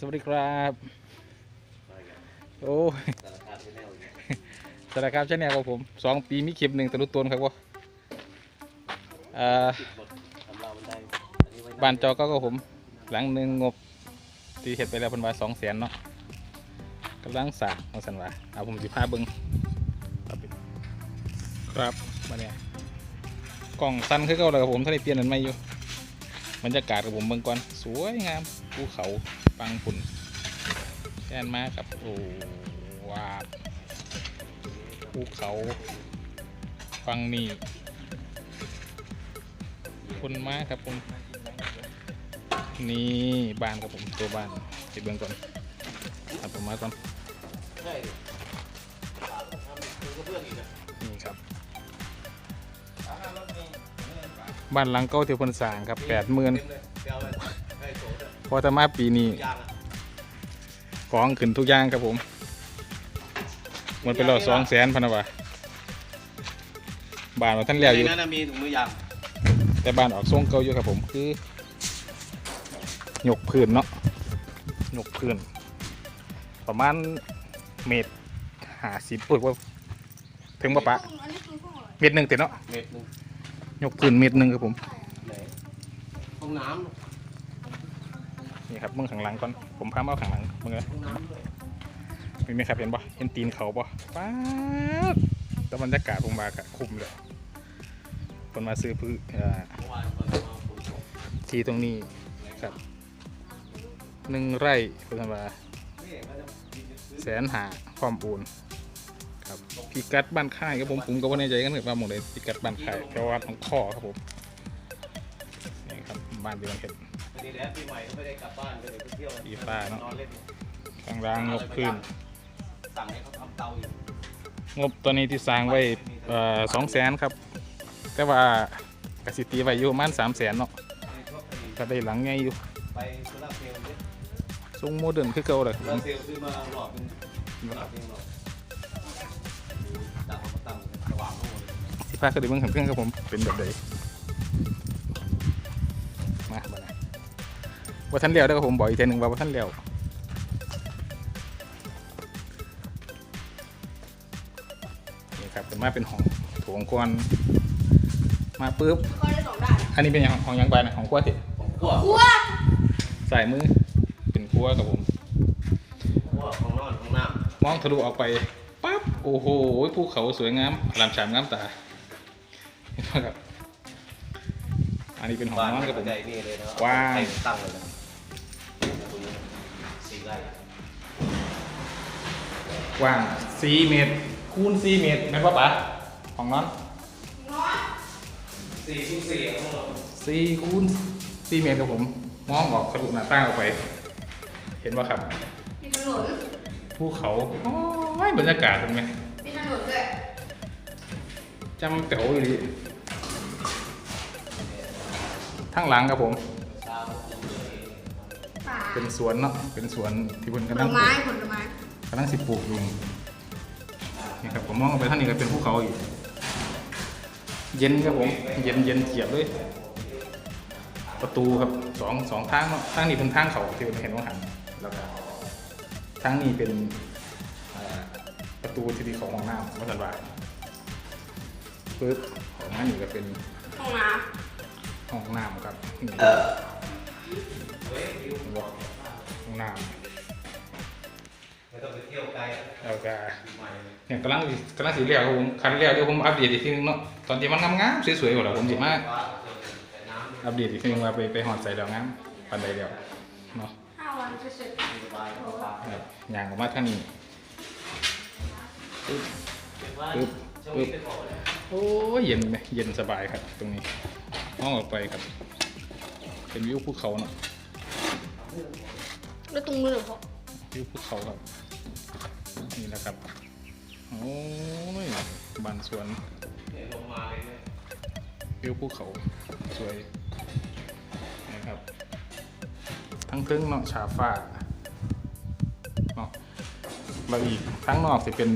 สวัสดีครับ โอ้ยสวัสดีครับชาแนลของผมสองปีมีคลิปหนึ่งตะลุตนครับว่าอ่าบ้านจอก็กับผม หลังหนึ่งงบที่เห็ดไปแล้วเพันวาสองแสนเนาะกำลังสร้างของสันวาเอาผมสิพาเบิ้งครับครับมาเนี่ยกล่องสั้นคือเก่าเลยครับผมท่านได้เปลี่ยนอันใหม่อยู่บรรยากาศกับผมเบิ่งก่อน สวยงามภูเขา ปังฝุ่นแค่นมากับโอ้ว้าภูเขาฟังนี่คนมากครับผมนี่บ้านครับผมตัวบ้านไปเบิ่งก่อนเอาผมมาก่อนนี่ครับ บ้านหลังเก่าที่พนสางครับแปดหมื่น พอจะมาปีนี้ของขึ้นทุกอย่างครับผมหมันไปรอสองแสนพันวะบ้านว่าท่านแล้วอยู่นั่นนะมีถุงมือยางแต่บ้านออกทรงเก่าอยู่ครับผมคือหยกพื้นเนาะหยกพื้น ประมาณเมตรหาสิบปุ๊บว่าถึงปะปะอันนี้คือห้องอะไรเมตรหนึ่งเต็มเนาะเม็ดหนึงหยกพื้นเมตรหนึ่งครับผมไหนห้องน้ นี่ครับมึงข้างหลังก่อนผมพามาเอข้างหลังมึงเลยำห้องน้เห็นไหมครับเห็นปะเห็นตีนเขาปะป๊าดแต่บรรยากาศผมมากะคุมเลยคนมาซื้อพื้นที่ตรงนี้ครับหนึ่งไร่คุณธรรมาแสนหาความปูนครับพิกัดบ้านค่ายครับผมผมก็ว่าในใจกันเลยว่าหมองเลยพิกัดบ้านค่ายแถววัดของข้อครับผมนี่ครับบ้านเดียวกันเห็น นนี้แหล้วปีใหม่ก็ไม่ได้กลับบ้านก็เลยไปเที่ยวอีฟ้าเนอะ นอนเล่นทางร้างงบพื้น สั่งให้เขาทำเตาอยู่งบตัวนี้ที่สร้างไว้สองแสนครับ แต่ว่ากสิตีไว้อยู่ประมาณสามแสนเนาะในพวกไอ้ก็ได้หลังไงอยู่ไปโซลาร์เซลล์เนี่ยทรงโมเดิร์นคือเก่าเลยโซลาร์เซลล์ซื้อมาหลอดเป็นหลอดเป็นหลอดดับมาตั้งสว่างโล่เลยสิพาขึ้นไปเมืองขันเครื่องครับผมเป็นแบบใดมาบ้านะ ว่าท่านเลี้ยวได้อครับผมบอกอีกทีหนึ่งว่าว่าท่านเลี้ยวนี่ครับเป็นมาเป็นห้องโถงกวนมาปุ๊บก็ได้สองด้านอันนี้เป็นอย่างของยังบานนะของขั้วติของขั้วครัวสายมือเป็นขั้วครับผมขั้วของนอนของน้มองทะลุออกไปปั๊บโอ้โหภูเขาสวยงามอลามฉามงามตาเห็นไหมครับอันนี้เป็นำห้องบ้านนอนไม่ครับผเข้ามใจนี่เลยนะว้าวให้ตั้งเลย กว้าง 4 เมตร คูณ 4 เมตรแม่นป่ะปะห้องนอนน้อยสี่คูณสี่ของเรา4คูณ 4 เมตรครับผม มองออกทะลุหน้าต่างออกไป เห็นว่าครับ มีถนนภูเขาโอ้ยบรรยากาศเป็นไงมีถนนด้วยจำเต๋วอยู่ดีทั้งหลังครับผมป่า เป็นสวนเนาะเป็นสวนที่เพิ่นผกำลลังปลูไม้กผลไม้กำลังสิปลูกอยู่นี่ครับผมมองออกไปทางนี้ก็เป็นภูเขาอีก เย็นครับผมเย็นเย็นเจียบเลย ประตูครับสองสองทางเนาะทางนี้เป็นทางเขาที่ผมเห็นว่าหันแล้วก็ทางนี้เป็นเอ่อประตูที่ดีของห้องน้ำวัดสันวาปึ๊บของน้านี่ก็เป็นห้องน้ห้องน้ำครับนี่ ห้องน้ไม่ต้องไปเที่ยวไกลำแล้วก็ปีใหม่เลยเนี่ยกำลังกำลังสีเหลี่ยวครับผมคันเหลี่ยวเดี๋ยวผมอัปเดตอีกทีนึงเนาะตอนที่มันงามๆสวยๆกว่าเราผมสิมาแต่น้ำอัปเดตอีกทีนึงว่าไปไปหอดใส่แล้วงามปันใดเดียวเนาะำห้าวันจะเสร็จสบายสบายครับอย่างออกมาทางนี้ปึ๊บปึ๊บช่วงนี้เป็นบ่อเลยโอ้ยเย็นไหมเย็นสบายครับตรงนี้มองออกไปครับ เป็นวิวภูเขาเนาะ แล้วตรงมือเขาวิวภูเขาครับ นี่นะครับ โอ้ยบ้านสวนเนี่ยลงมาเลยเนี่ยวิวภูเขาสวยนะครับ ทั้งเครื่องเนาะชาฟ้าเนาะแล้วอีกทั้งนอกจะเป็น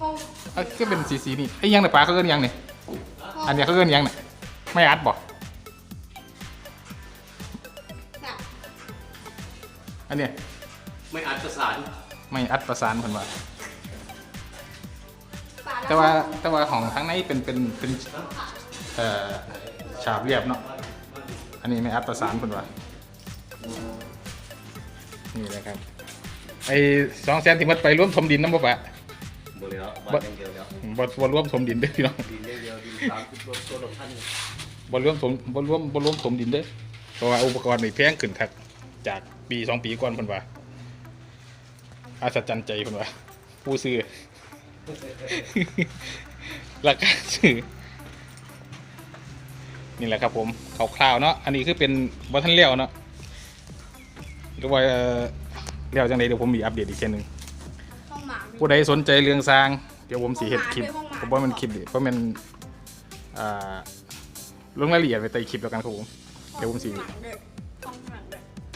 ห้องเอ้ยก็เป็นสีสีนี่ไอ้ยังในปลาเขาเอิ้นยังเนี่ยอันเนี้ยเขาเอิ้นยังเนี่ยไม่อัดบ่น่ะ อันเนี้ยไม่อัดประสานไม่อัดประสานเพิ่นว่าป่าแต่ว่าแต่ว่าของทั้งในเป็นเป็นเป็นเอ่อฉาบเรียบเนาะอันนี้ไม่อัดประสานเพิ่นว่านี่แหละครับไอ้สองแสนที่มันไปร่วมถมดินน้ำบ่ปะบริแล้วบ้านอย่างเดียวแล้วบ่บ่ร่วมถมดินเด้อพี่น้องดินอย่างเดียวดินตามตัวตัวของท่านบ่ร่วมถมบ่ร่วมบ่ร่วมถมดินเด้อเพราะว่าอุปกรณ์นี่แพงขึ้นทัก จากปีสองปีก่อนเพิ่นว่าอัศจรรย์ใจเพิ่นว่าผู้ซื้อราคาซื้อนี่แหละครับผมคร่าวๆเนาะอันนี้คือเป็นบัทันเลี้ยวเนาะหรือว่าเอ่อเลี้ยวจังไดเดี๋ยวผมมีอัปเดตอีกเช่นหนึ่งห้องหมาผู้ใดสนใจเรื่องสร้าง เดี๋ยวผมสีเฮ็ดคลิปห้องหมาผมว่ามันคลิปดิเพราะมันอ่าลงรายละเอียดไปใต้คลิปแล้วกันครับผมเดี๋ยวผมสิ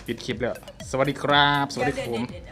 ปิดคลิปแล้ว สวัสดีครับ สวัสดีครับผมเดี๋ยวเยวเยว